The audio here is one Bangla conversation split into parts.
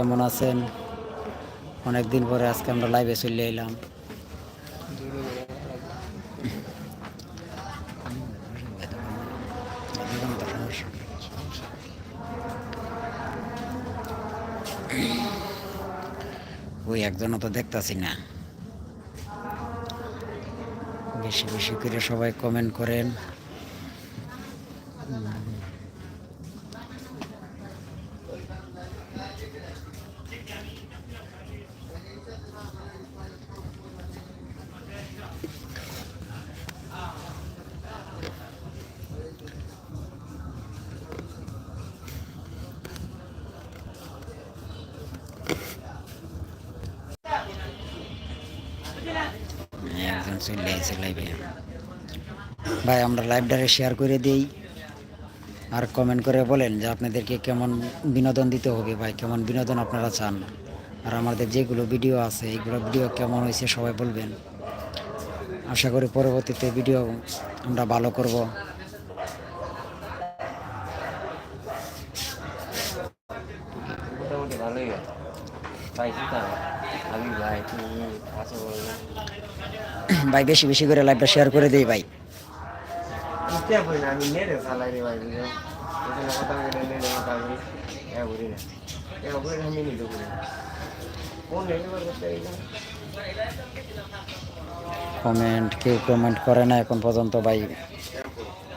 কেমন আছেন? অনেকদিন পরে আজকে আমরা লাইভে চলে এলাম। ওই একজনও তো দেখতাছি না। বেশি বেশি করে সবাই কমেন্ট করেন। চলে আছে লাইভে ভাই, আমরা লাইভটারে শেয়ার করে দিই। আর কমেন্ট করে বলেন যে আপনাদেরকে কেমন বিনোদন দিতে হবে ভাই, কেমন বিনোদন আপনারা চান। আর আমাদের যেগুলো ভিডিও আছে, এইগুলো ভিডিও কেমন হয়েছে সবাই বলবেন। আশা করি পরবর্তীতে ভিডিও আমরা ভালো করব। ভালোই ভাই ভাই বেশি বেশি করে লাইভটা শেয়ার করে দিই ভাই। কমেন্ট কেউ কমেন্ট করে না এখন পর্যন্ত ভাই।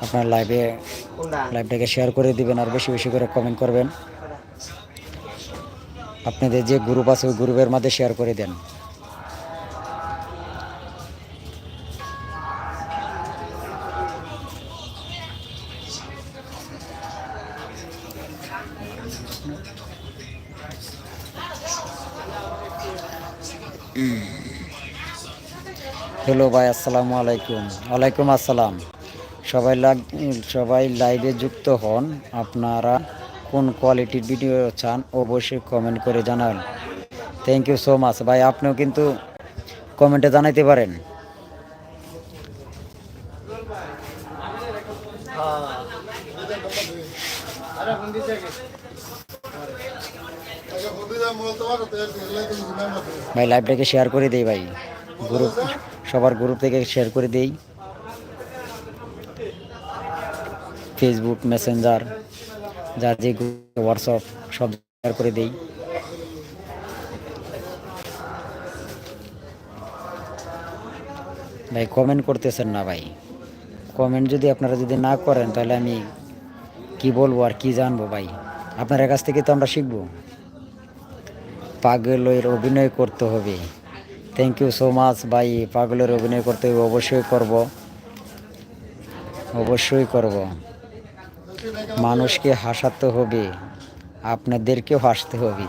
আপনার লাইভে লাইভটাকে শেয়ার করে দিবেন আর বেশি বেশি করে কমেন্ট করবেন। আপনাদের যে গ্রুপ আছে ওই গ্রুপের মধ্যে শেয়ার করে দেন। হ্যালো ভাই আসসালামু আলাইকুম। ওয়ালাইকুম আসসালাম। সবাই লাগ সবাই লাইভে যুক্ত হন। আপনারা কোন কোয়ালিটির ভিডিও চান অবশ্যই কমেন্ট করে জানান। থ্যাংক ইউ সো মাচ ভাই আপনিও কিন্তু কমেন্টে জানাইতে পারেন। ভাই লাইভটাকে শেয়ার করে দিই ভাই। গ্রুপ সবার গ্রুপ থেকে শেয়ার করে দেই। ফেসবুক মেসেঞ্জার যার যে হোয়াটসঅ্যাপ সব শেয়ার করে দেই। ভাই কমেন্ট করতেছেন না ভাই। কমেন্ট যদি আপনারা যদি না করেন, তাহলে আমি কি বলব আর কি জানব ভাই? আপনার কাছ থেকে তো আমরা শিখব। পাগলের অভিনয় করতে হবে। থ্যাংক ইউ সো মাচ ভাই। পাগলের অভিনয় করতে হবে, অবশ্যই করব। অবশ্যই করব। মানুষকে হাসাতে হবে, আপনাদেরকেও হাসতে হবে।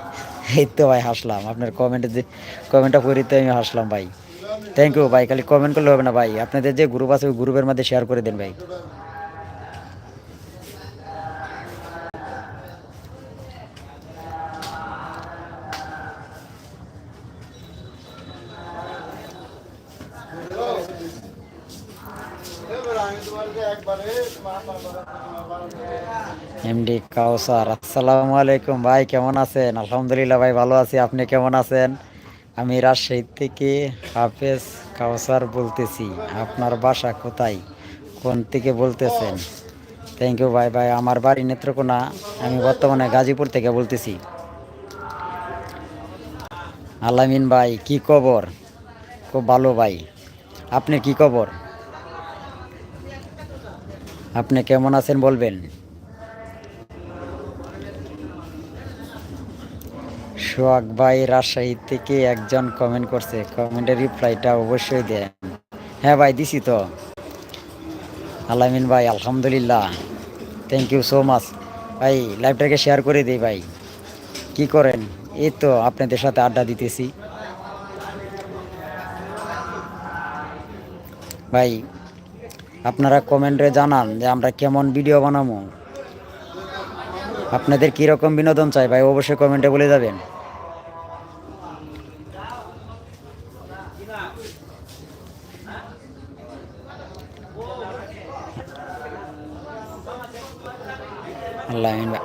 এই তো ভাই, হাসলাম। আপনার কমেন্টে কমেন্টটা পড়িতে আমি হাসলাম ভাই। থ্যাংক ইউ ভাই। খালি কমেন্ট করলে হবে না ভাই। আপনাদের যে গ্রুপ আছে, ওই গ্রুপের মধ্যে শেয়ার করে দেন ভাই। কাউসার আসসালামু আলাইকুম ভাই, কেমন আছেন? আলহামদুলিল্লাহ ভাই, ভালো আছি। আপনি কেমন আছেন? আমি রাজশাহী থেকে হাফেজ কাউসার বলতেছি। আপনার বাসা কোথায়? কোন থেকে বলতেছেন? থ্যাংক ইউ ভাই ভাই, আমার বাড়ি নেত্রকোনা। আমি বর্তমানে গাজীপুর থেকে বলতেছি। আলামিন ভাই, কি খবর? খুব ভালো ভাই। আপনি কি খবর? আপনি কেমন আছেন বলবেন? সোহাগ ভাই রাজশাহী থেকে একজন কমেন্ট করছে। কমেন্টের রিপ্লাইটা অবশ্যই দেন। হ্যাঁ ভাই, দিছি তো। আলামিন ভাই, আলহামদুলিল্লাহ। থ্যাংক ইউ সো মাচ ভাই লাইভটাকে শেয়ার করে দিই ভাই। কি করেন? এই তো আপনাদের সাথে আড্ডা দিতেছি। ভাই, আপনারা কমেন্টে জানান যে আমরা কেমন ভিডিও বানাবো। আপনাদের কীরকম বিনোদন চাই? ভাই, অবশ্যই কমেন্টে বলে যাবেন।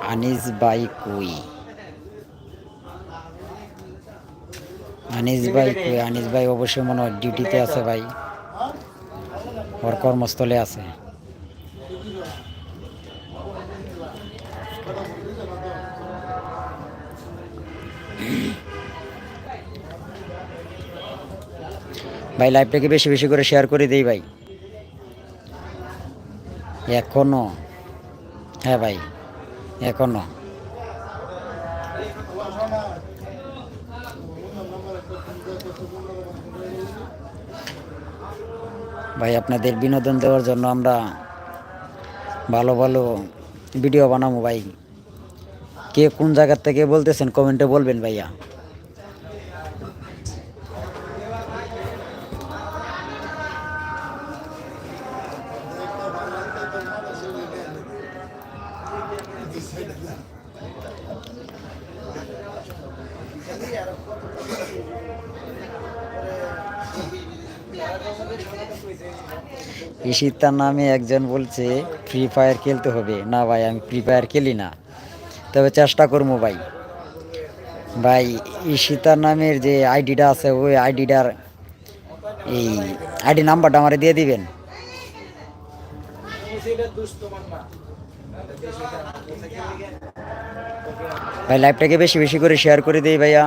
আনিস বাই কুই? আনিস ভাই কই? আনিস ভাই অবশ্যই মনে হয় ডিউটিতে আছে ভাই। ওর কর্মস্থলে আছে। ভাই লাইভটাকে বেশি বেশি করে শেয়ার করে দেই ভাই। এখনও। হ্যাঁ ভাই। এখনও। ভাই, আপনাদের বিনোদন দেওয়ার জন্য আমরা ভালো ভালো ভিডিও বানাবো ভাই। কে কোন জায়গার থেকে বলতেছেন, কমেন্টে বলবেন ভাইয়া। ঈশিতার নামে একজন বলছে ফ্রি ফায়ার খেলতে হবে। না ভাই, আমি ফ্রি ফায়ার খেলি না। তবে চেষ্টা করব ভাই। ভাই ঈশিতার নামের যে আইডিটা আছে, ওই আইডিটার এই আইডি নাম্বারটা আমার দিয়ে দিবেন? ভাই, লাইভটাকে বেশি বেশি করে শেয়ার করে দিই ভাইয়া।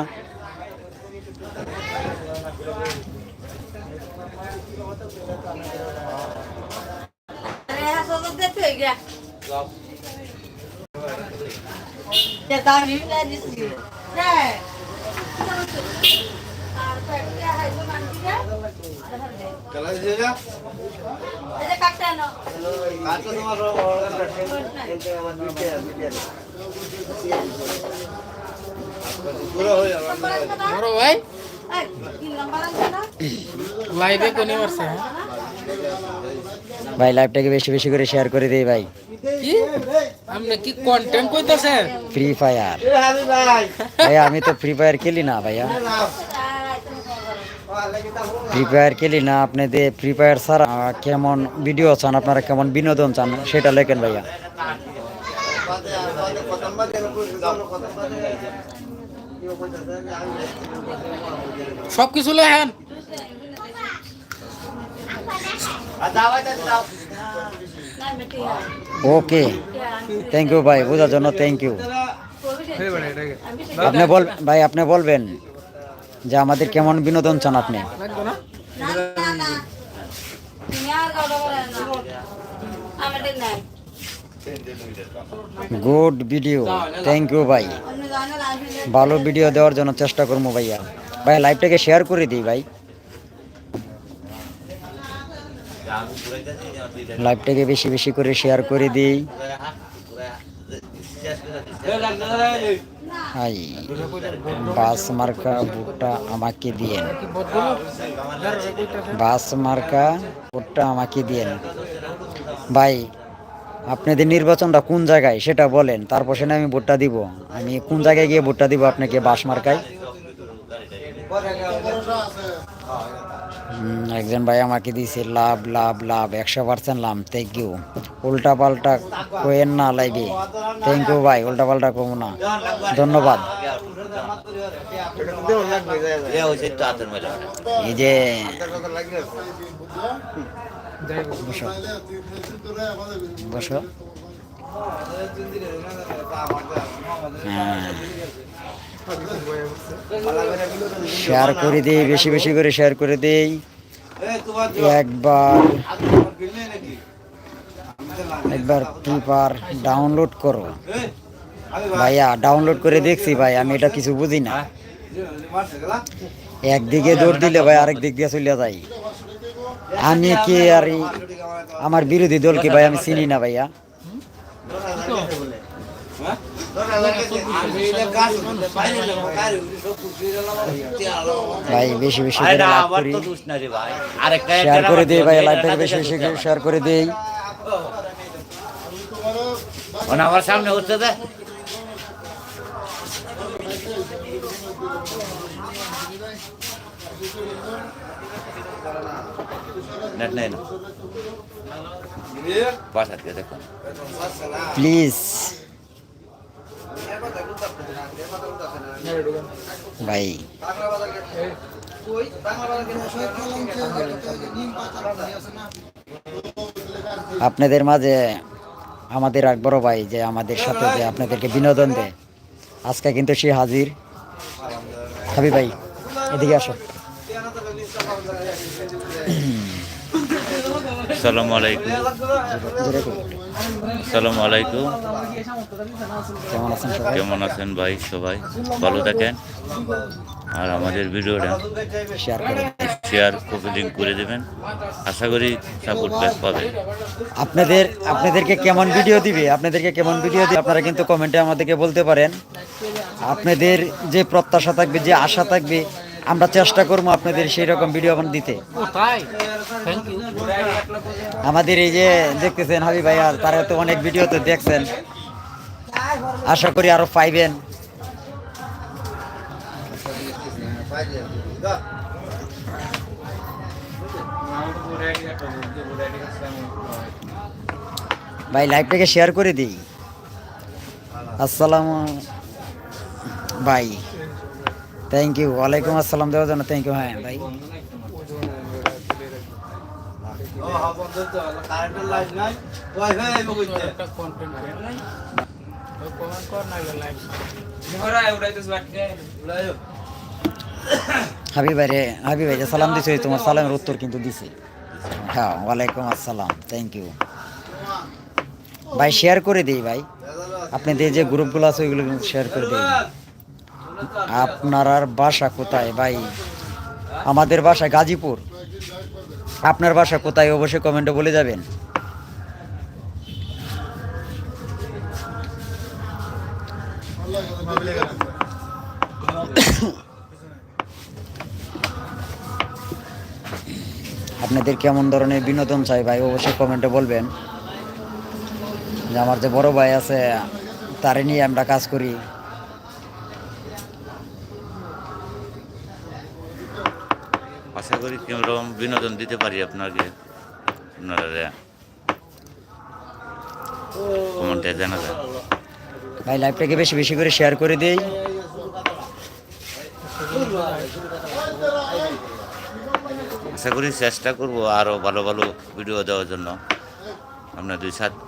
বড় ভাই লাইভে কোনি মারছে ভাই লাইভটাকে বেশি বেশি করে শেয়ার করে দিই ভাই। আপনি কি কন্টেন্ট কইতাছেন? ফ্রি ফায়ার হাবি ভাই। ভাই আমি তো ফ্রি ফায়ার খেলি না ভাইয়া। ফ্রি ফায়ার খেলি না আপনাদের ফ্রি ফায়ার ছাড়া কেমন ভিডিও চান আপনারা কেমন বিনোদন চান সেটা লেখেন ভাইয়া। সব কিছু লেখেন ওকে থ্যাংক ইউ ভাই বোঝার জন্য থ্যাংক ইউ আপনি বল, ভাই, আপনি বলবেন যে আমাদের কেমন বিনোদন চান আপনি? গুড ভিডিও থ্যাংক ইউ ভাই ভালো ভিডিও দেওয়ার জন্য চেষ্টা করব, ভাইয়া। ভাই লাইভটাকে শেয়ার করে দিই, ভাই। লাইভটাকে বেশি বেশি করে শেয়ার করে দিই। হাই, বাস মার্কা বুটটা আমাকে দিয়েন। বাস মার্কা বুটটা আমাকে দিয়েন। ভাই, আপনাদের নির্বাচনটা কোন জায়গায় সেটা বলেন তারপর সেটা আমি ভোটটা দিব। আমি কোন জায়গায় গিয়ে ভোটটা দিব আপনাকে বাস মার্কায়? একজন ভাই আমাকে দিয়েছে, লাভ লাভ লাভ, একশো পার্সেন্ট লাভ থ্যাংক ইউ উল্টা পাল্টা কোয়েন না লাইবে। থ্যাংক ইউ ভাই উল্টা পাল্টা কমো না। ধন্যবাদ। এই যে, বসো। হ্যাঁ। শেয়ার করে দিই, বেশি বেশি করে শেয়ার করে দিই। একবার একবার পেপার ডাউনলোড করো। ভাইয়া ডাউনলোড করে দেখছি ভাই আমি এটা কিছু বুঝি না। একদিকে দৌড় দিলে ভাই আরেক দিক দিয়ে চলে যাই আমি কি আর আমার বিরোধী দলকে ভাই আমি চিনি না ভাইয়া। ভাই বেশি বেশি করে লাভ করি। শেয়ার করে দিই ভাই লাইভটাকে বেশি বেশি করে শেয়ার করে দিই। আমার সামনে হচ্ছে দে নেট নেই না বাসা দিয়ে দেখো প্লিজ ভাই। আপনাদের মাঝে আমাদের এক বড় ভাই যে আমাদের সাথে যে আপনাদেরকে বিনোদন দেয়, আজকে কিন্তু সে হাজির। হাবি ভাই, এদিকে আসো। সালামু আলাইকুম। কেমন আছেন ভাই সবাই? ভালো থাকেন। আর আমাদের ভিডিওটা শেয়ার করে কপি লিঙ্ক করে দেবেন। আশা করি সাপোর্ট ব্যাক পাবেন। আপনাদের আপনাদেরকে কেমন ভিডিও দিবে? আপনাদেরকে কেমন ভিডিও দিবে? আপনারা কিন্তু কমেন্টে আমাদেরকে বলতে পারেন। আপনাদের যে প্রত্যাশা থাকবে যে আশা থাকবে আমরা চেষ্টা করব আপনাদের সেই রকম ভিডিও বান দিতে। আমাদের এই যে দেখতেছেন হাবি ভাই আর তারা তো অনেক ভিডিও তো দেখছেন। আশা করি আরও পাইবেন। ভাই লাইভটাকে শেয়ার করে দিই। আসসালাম ভাই। থ্যাংক ইউ ওয়ালাইকুম আসসালাম দেওয়ার জন্য থ্যাংক ইউ হ্যাঁ ভাই। হাবি ভাই রে হাবি ভাই সালাম দিছে তোমার সালামের উত্তর কিন্তু দিছে। হ্যাঁ ওয়ালাইকুম আসসালাম থ্যাংক ইউ ভাই শেয়ার করে দিই ভাই। আপনাদের যে গ্রুপগুলো আছে, ওইগুলো শেয়ার করে দিই। আপনার আর বাসা কোথায়, ভাই? আমাদের বাসা গাজীপুর। আপনার বাসা কোথায় অবশ্যই কমেন্টে বলে যাবেন। আপনাদের কেমন ধরনের বিনোদন চাই ভাই, অবশ্যই কমেন্টে বলবেন। যে আমার যে বড় ভাই আছে, তারে নিয়ে আমরা কাজ করি। আশা করি কীরকম বিনোদন দিতে পারি আপনাকে। আপনারা কমেন্টে জানাবেন ভাই লাইভটাকে বেশি বেশি করে শেয়ার করে দিই। আশা করি চেষ্টা করব আরও ভালো ভালো ভিডিও দেওয়ার জন্য। আপনার দুই সাথ-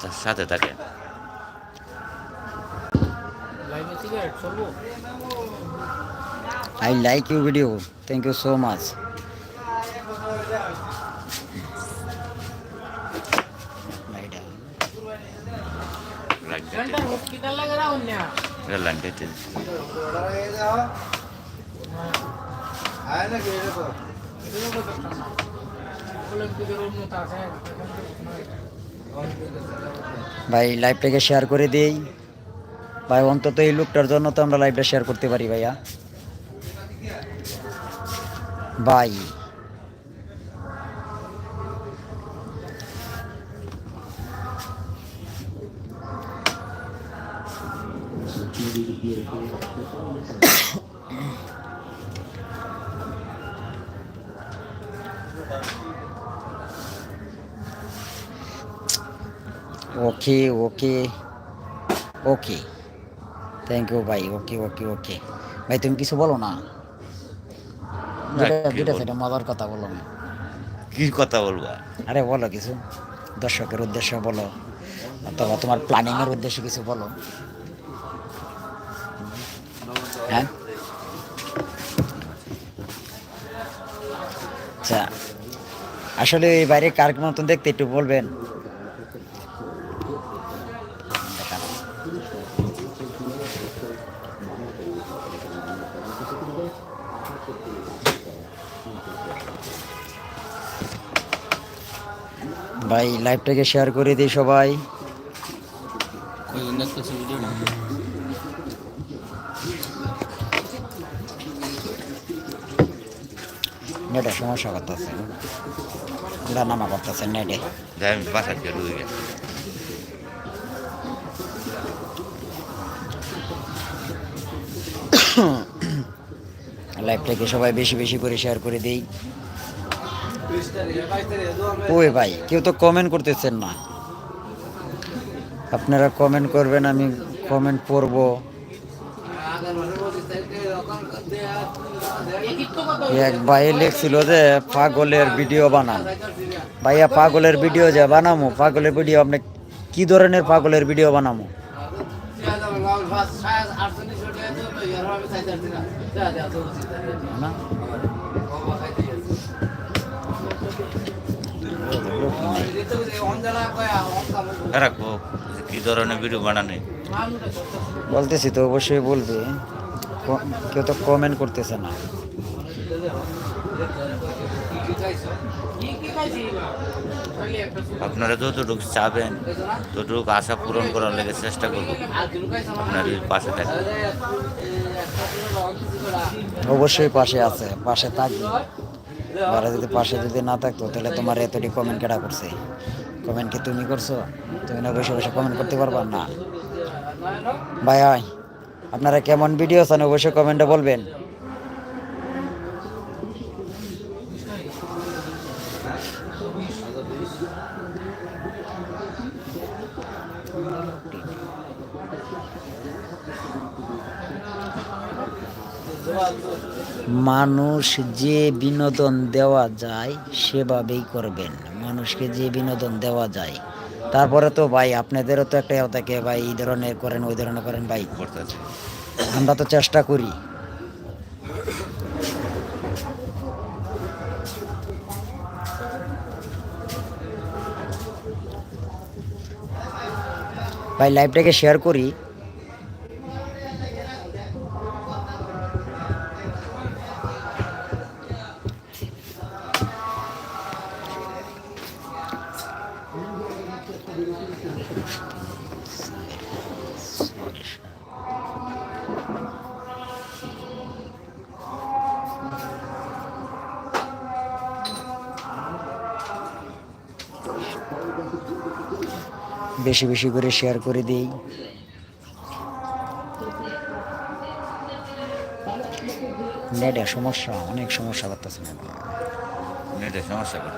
চলবো I like you video thank you so much centre hospital লাগে রাউন না লাইন কেটে অলিম্পিকের উন্নত ভাই লাইভটাকে শেয়ার করে দিই। ভাই, অন্তত এই লোকটার জন্য তো আমরা লাইভটা শেয়ার করতে পারি, ভাইয়া। ভাই ওকে ওকে ওকে থ্যাংক ইউ ভাই ওকে ওকে ওকে ভাই তুমি কিছু বলো না? সেটা মজার কথা বলো। না কি কথা বলব? আর? বলো কিছু। দর্শকের উদ্দেশ্যে বলো অথবা তোমার প্ল্যানিং এর উদ্দেশ্যে কিছু বলো। হ্যাঁ? আচ্ছা আসলে এই বাইরে কার মতন দেখতে একটু বলবেন। ভাই লাইভটাকে শেয়ার করে দিই সবাই। নেটে সমস্যা করতেছে। নামা করতেছে নেটে। বাসা গেছি। লাইভটাকে সবাই বেশি বেশি করে শেয়ার করে দেই। ওই ভাই কেউ তো কমেন্ট করতেছেন না। আপনারা কমেন্ট করবেন আমি কমেন্ট পড়ব। এক ভাই লিখছিল যে পাগলের ভিডিও বানান। ভাইয়া পাগলের ভিডিও যে বানামো? পাগলের ভিডিও আপনি কি ধরনের পাগলের ভিডিও বানামো? রাখব কি ধরনের ভিডিও বানানি? বলতেছি তো অবশ্যই বলবে। কেউ তো কমেন্ট করতেছে না। আপনারা যতটুক চাবেন, ততটুকু আশা পূরণ করার লেগে চেষ্টা করব আপনার পাশে থাকবে অবশ্যই পাশে আছে, পাশে থাকবে। ওরা যদি পাশে যদি না থাকতো, তাহলে তোমার এতটি কমেন্ট কেটা করছে? কমেন্ট কি তুমি করছ? তুমি না বসে বসে কমেন্ট করতে পারবা? না। ভাই আপনারা কেমন ভিডিও চান অবশ্যই কমেন্টে বলবেন। মানুষ যে বিনোদন দেওয়া যায় সেভাবেই করবেন। মানুষকে যে বিনোদন দেওয়া যায়। তারপরে তো ভাই আপনাদেরও তো একটা ইয়ে থাকে ভাই এই ধরনের করেন ওই ধরনের করেন ভাই। আমরা তো চেষ্টা করি। ভাই লাইভটাকে শেয়ার করি। বেশি বেশি করে শেয়ার করে দিই। নেটে সমস্যা অনেক সমস্যা করতেছে না নেটে সমস্যা করে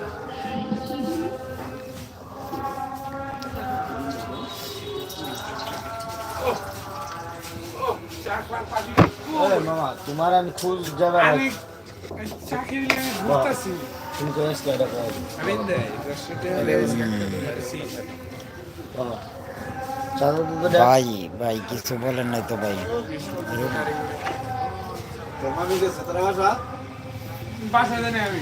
মামা তোমার আমি খোঁজ যাবে তুমি তো ভাই ভাই কিছু বলেন নাই তো ভাই। বাসা জানি আমি।